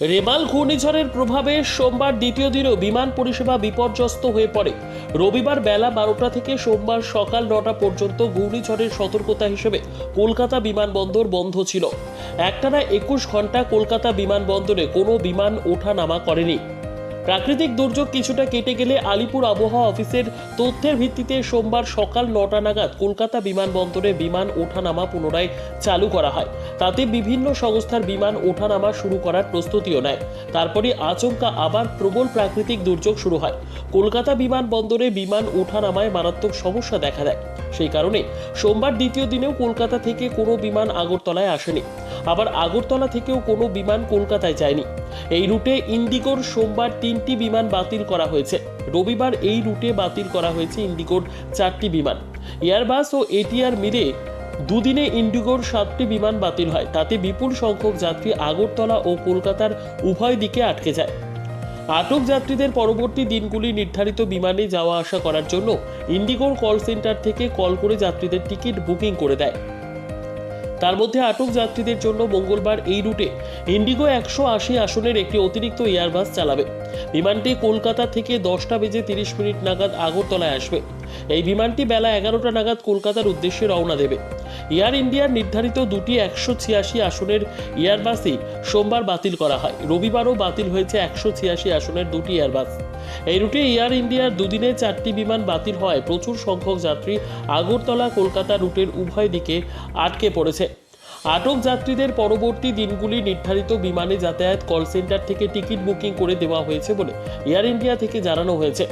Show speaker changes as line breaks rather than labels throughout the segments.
রেমাল ঘূর্ণিঝড়ের প্রভাবে সোমবার দ্বিতীয় দিনও বিমান পরিষেবা বিপর্যস্ত হয়ে পড়ে। রবিবার বেলা বারোটা থেকে সোমবার সকাল নটা পর্যন্ত ঘূর্ণিঝড়ের সতর্কতা হিসেবে কলকাতা বিমানবন্দর বন্ধ ছিল। একটানা একুশ ঘণ্টা কলকাতা বিমানবন্দরে কোনো বিমান ওঠা নামা করেনি। প্রাকৃতিক দুর্যোগ কিছুটা কেটে গেলে আলিপুর আবহাওয়া অফিসের তথ্যের ভিত্তিতে সোমবার সকাল নটা নাগাদ কলকাতা বিমানবন্দরে বিমান ওঠানামা পুনরায় চালু করা হয়। তাতে বিভিন্ন সংস্থার বিমান ওঠানামা শুরু করার প্রস্তুতিও নেয়। তারপরে আচমকা আবার প্রবল প্রাকৃতিক দুর্যোগ শুরু হয়। কলকাতা বিমানবন্দরে বিমান ওঠানামায় মারাত্মক সমস্যা দেখা দেয়। সেই কারণে সোমবার দ্বিতীয় দিনেও কলকাতা থেকে কোনো বিমান আগরতলায় আসেনি। আবার আগরতলা থেকেও কোনো বিমান কলকাতায় যায়নি। এই রুটে ইন্ডিগোর সোমবার তিনটি বিমান বাতিল করা হয়েছে। রবিবার এই রুটে বাতিল করা হয়েছে ইন্ডিগোর চারটি বিমান। এয়ারবাস ও এটিআর মিলে দুদিনে ইন্ডিগোর সাতটি বিমান বাতিল হয়। তাতে বিপুল সংখ্যক যাত্রী আগরতলা ও কলকাতার উভয় দিকে আটকে যায়। আটক যাত্রীদের পরবর্তী দিনগুলি নির্ধারিত বিমানে যাওয়া আসা করার জন্য ইন্ডিগোর কল সেন্টার থেকে কল করে যাত্রীদের টিকিট বুকিং করে দেয়। তার মধ্যে আটক যাত্রীদের জন্য মঙ্গলবার এই রুটে ইন্ডিগো একশো আশি আসনের একটি অতিরিক্ত এয়ারবাস চালাবে। বিমানটি কলকাতা থেকে দশটা বেজে তিরিশ মিনিট নাগাদ আগরতলায় আসবে। এই বিমানটি বেলা এগারোটা নাগাদ কলকাতার উদ্দেশ্যে রওনা দেবে। এয়ার ইন্ডিয়ার নির্ধারিত দুটি একশো ছিয়াশি আসনের এয়ারবাসই সোমবার বাতিল করা হয়। রবিবারও বাতিল হয়েছে একশো ছিয়াশি আসনের দুটি এয়ারবাস। এই রুটে এয়ার ইন্ডিয়ার দুদিনে চারটি বিমান বাতিল হওয়ায় প্রচুর সংখ্যক যাত্রী আগরতলা কলকাতা রুটের উভয় দিকে আটকে পড়েছে। আটক যাত্রীদের পরবর্তী দিনগুলি নির্ধারিত বিমানে যাতায়াত, কল সেন্টার থেকে টিকিট বুকিং করে দেওয়া হয়েছে বলে এয়ার ইন্ডিয়া থেকে জানানো হয়েছে।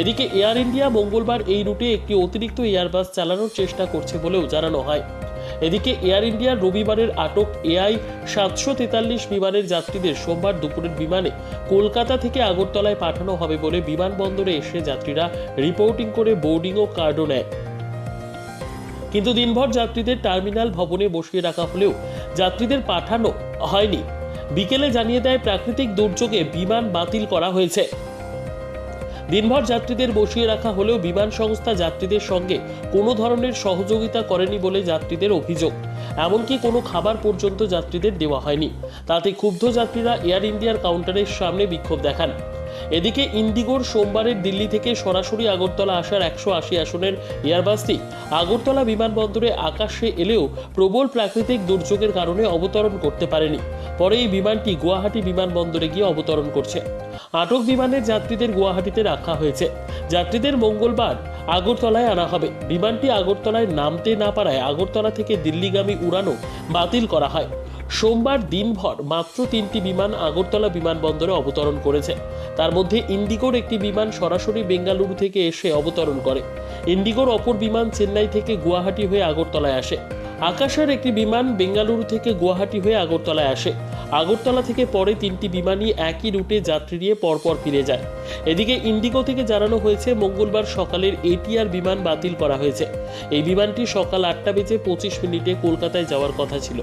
এদিকে এয়ার ইন্ডিয়া মঙ্গলবার এই রুটে একটি অতিরিক্ত এয়ারবাস চালানোর চেষ্টা করছে বলেও জানানো হয়। এদিকে এয়ার ইন্ডিয়ার রবিবারের আটক এআই সাতশো তেতাল্লিশ বিমানের যাত্রীদের সোমবার দুপুরের বিমানে কলকাতা থেকে আগরতলায় পাঠানো হবে বলে বিমানবন্দরে এসে যাত্রীরা রিপোর্টিং করে বোর্ডিং ও কার্ডও নেয়। কিন্তু দিনভর যাত্রীদের টার্মিনাল ভবনে বসিয়ে রাখা হলেও যাত্রীদের পাঠানো হয়নি। বিকেলে জানিয়ে দেয় প্রাকৃতিক দুর্যোগে বিমান বাতিল করা হয়েছে। দিনভর যাত্রীদের বসিয়ে রাখা হলেও বিমান সংস্থা যাত্রীদের সঙ্গে কোনো ধরনের সহযোগিতা করেনি বলে যাত্রীদের অভিযোগ। এমনকি কোনো খাবার পর্যন্ত যাত্রীদের দেওয়া হয়নি। তাতে ক্ষুব্ধ যাত্রীরা এয়ার ইন্ডিয়ার কাউন্টারের সামনে বিক্ষোভ দেখান। এদিকে ইন্ডিগোর সোমবারের দিল্লি থেকে সরাসরি আগরতলা আসার একশো আশি আসনের এয়ারবাসটি আগরতলা বিমানবন্দরে আকাশে এলেও প্রবল প্রাকৃতিক দুর্যোগের কারণে অবতরণ করতে পারেনি। পরে এই বিমানটি গুয়াহাটি বিমানবন্দরে গিয়ে অবতরণ করছে। আটক বিমানের যাত্রীদের গুয়াহাটিতে রাখা হয়েছে। যাত্রীদের মঙ্গলবার আগরতলায় আনা হবে। বিমানটি আগরতলায় নামতে না পারায় আগরতলা থেকে দিল্লিগামী উড়ানো বাতিল করা হয়। সোমবার দিনভর মাত্র তিনটি বিমান আগরতলা বিমানবন্দরে অবতরণ করেছে। তার মধ্যে ইন্ডিগোর একটি বিমান সরাসরি বেঙ্গালুরু থেকে এসে অবতরণ করে। ইন্ডিগোর অপর বিমান চেন্নাই থেকে গুয়াহাটি হয়ে আগরতলায় আসে। আকাশের একটি বিমান বেঙ্গালুরু থেকে গুয়াহাটি হয়ে আগরতলায় আসে। আগরতলা থেকে পরে তিনটি বিমানই একই রুটে যাত্রী নিয়ে পরপর ফিরে যায়। এদিকে ইন্ডিগো থেকে জানানো হয়েছে, মঙ্গলবার সকালের এটিআর বিমান বাতিল করা হয়েছে। এই বিমানটি সকাল আটটা বেজে পঁচিশ মিনিটে কলকাতায় যাওয়ার কথা ছিল।